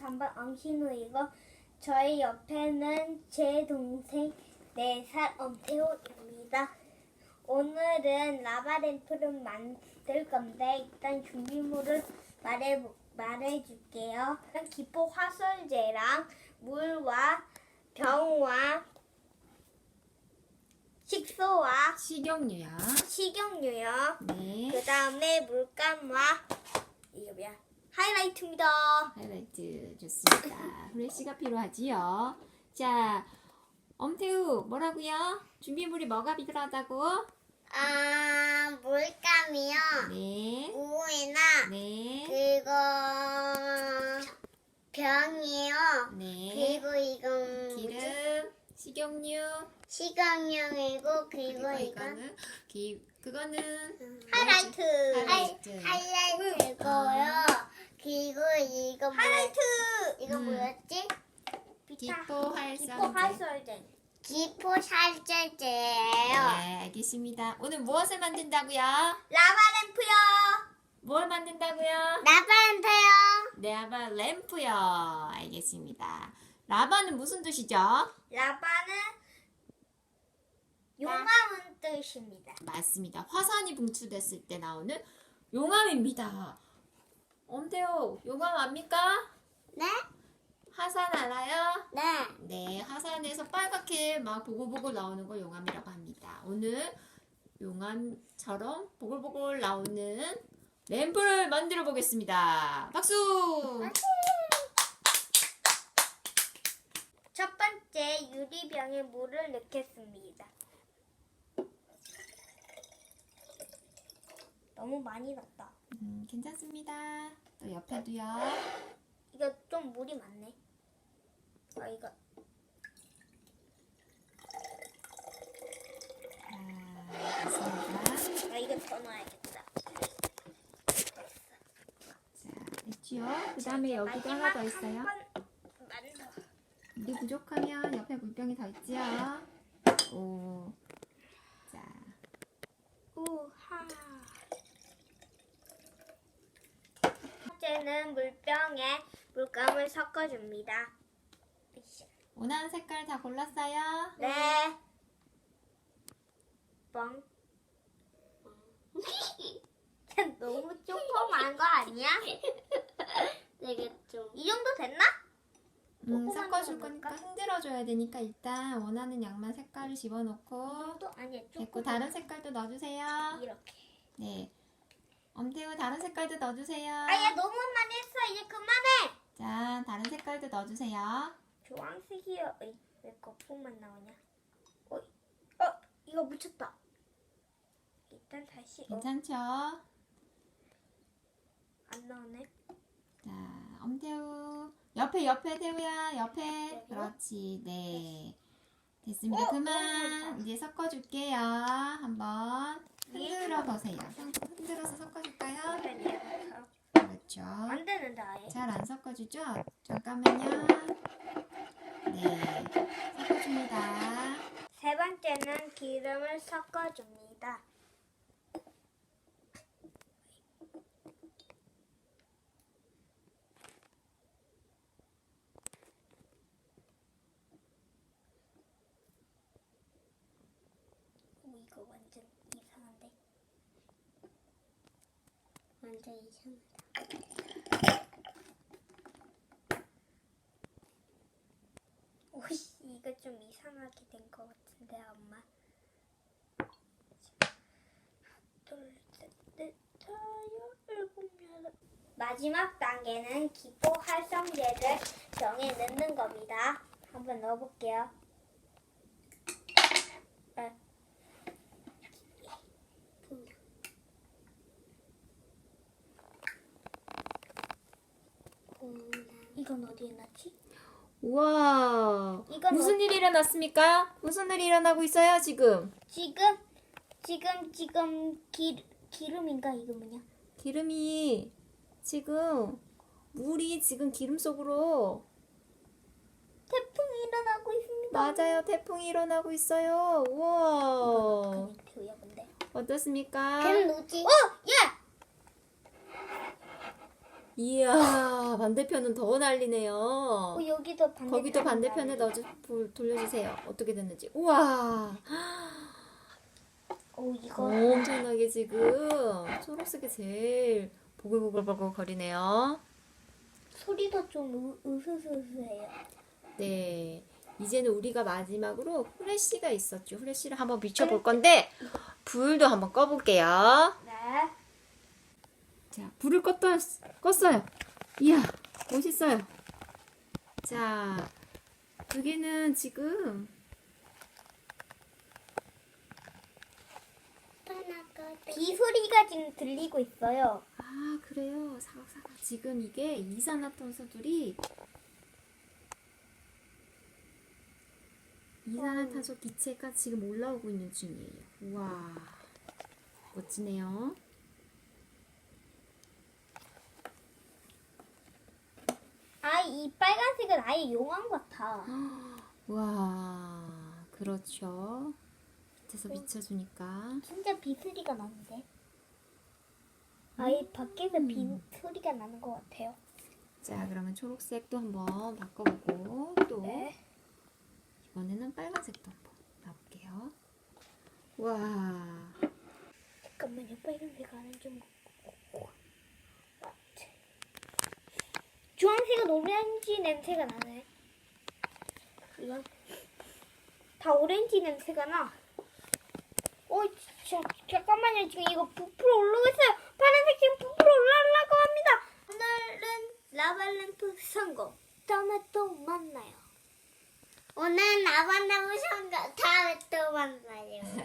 3번 엄신우이고 저희 옆에는 제 동생 4살 엄태호입니다. 오늘은 라바램프를 만들 건데 일단 준비물을 말해 말해줄게요. 기포 화설제랑 물과 병과 식소와 식용유요. 식용유요. 네. 그 다음에 물감과 하이라이트입니다. 하이라이트 좋습니다. 후레쉬가 필요하지요. 자, 엄태우 뭐라고요? 준비물이 뭐가 필요하다고? 아 물감이요. 네. 우유나 네. 그리고 병이요. 네. 그리고 이건 기름, 식용유. 식용유이고 그리고 이건 이거는 기 그거는 하이라이트. 하이라이트. 하이라이트고요. 그리고 이거 하이라이트. 이거 음. 뭐였지? 기포 활성제. 기포 활성제. 기포 살제제예요. 네, 알겠습니다. 오늘 무엇을 만든다고요? 라바램프요. 뭘 만든다고요? 라바램프요. 라바 램프요. 알겠습니다. 라바는 무슨 뜻이죠? 라바는 용암은 뜻입니다. 맞습니다. 화산이 분출됐을 때 나오는 용암입니다. 엄태호, 용암 압니까? 네? 화산 알아요? 네. 네, 화산에서 빨갛게 막 보글보글 나오는 걸 용암이라고 합니다. 오늘 용암처럼 보글보글 나오는 램프를 만들어 보겠습니다. 박수! 첫 번째 유리병에 물을 넣겠습니다. 너무 많이 넣었다. 음, 괜찮습니다. 또 옆에도요. 이거 좀 물이 많네. 아 이거 자, 됐습니다. 아 이거 더 넣어야겠다. 자, 됐지요? 그 다음에 여기도 하나 더 있어요. 만더 물이 부족하면 옆에 물병이 더 있지요. 오. 자, 우하. 첫째는 물병에 물감을 섞어줍니다. 원하는 색깔 다 골랐어요? 네. 뻥. 너무 조그만 거 아니야? 되게 좀. 이 정도 됐나? 음, 섞어줄 거 거니까? 흔들어줘야 되니까 일단 원하는 양만 색깔을 이 집어넣고 정도 아니야. 됐고 다른 색깔도 넣어주세요. 이렇게. 네. 엄태우 다른 색깔도 넣어주세요. 아야 너무 많이 했어. 이제 그만해. 자, 다른 색깔도 넣어주세요. 주황색이요. 어이, 왜 거품만 나오냐? 어, 어, 이거 묻혔다. 일단 다시. 어, 괜찮죠? 안 나오네. 자, 엄태우 옆에 옆에 태우야 옆에 여기요? 그렇지 네 됐습니다. 어, 그만 이제 섞어줄게요. 한번 흔들어 예. 보세요. 흔들어서 섞어줄까요? 그러네요. 그렇죠. 안 되는데 아예. 잘 안 섞어주죠? 잠깐만요. 네, 섞어줍니다. 세 번째는 기름을 섞어줍니다. 오, 이거 완전 이상한데? 완전 이상하다. 오씨, 이거 좀 이상하게 된 것 같은데, 엄마. 마지막 단계는 기포 활성제를 병에 넣는 겁니다. 한번 넣어볼게요. 아. 이건 어디에 놨지? 우와, 이건 무슨 일이 일어났습니까? 무슨 일이 일어나고 있어요 지금? 지금 지금 지금 기, 기름인가 이거 뭐냐? 기름이 지금 물이 지금 기름 속으로 태풍이 일어나고 있습니다. 맞아요 태풍이 일어나고 있어요. 우와 근데. 어떻습니까? 걔는 누구지? 어, 예. 이야, 반대편은 더 난리네요. 어, 여기도 반대편. 거기도 반대편에 넣어주, 불- 돌려주세요. 어떻게 됐는지. 우와, 오 이거 엄청나게 지금 초록색이 제일 보글보글보글 거리네요. 소리도 좀 으- 으스스스해요. 네. 이제는 우리가 마지막으로 후레쉬가 있었죠. 후레쉬를 한번 비춰볼 건데, 불도 한번 꺼볼게요. 네. 자, 불을 껐다, 껐어요. 이야, 멋있어요. 자, 여기는 지금 비 소리가 지금 들리고 있어요. 아 그래요 사각사각 지금 이게 이산화탄소들이 이산화탄소 기체가 지금 올라오고 있는 중이에요 우와 멋지네요 아 이 빨간색은 아예 용암 같아. 우와 그렇죠 밑에서 비춰주니까 진짜 비 소리가 나는데. 아예 밖에서 비 소리가 나는 것 같아요. 자 그러면 초록색도 한번 바꿔보고 또 네. 이번에는 빨간색도 한번 놔볼게요 와 잠깐만요. 빨간색 안에 좀. 오렌지 냄새가 나네. 이건 다 오렌지 냄새가 나. 어, 진짜 잠깐만요. 지금 이거 부풀어 올라오고 있어요. 파란색 지금 부풀어 올라오려고 합니다. 오늘은 라발램프 성공. 다음에 또 만나요. 오늘 라발램프 성공. 다음에 또 만나요.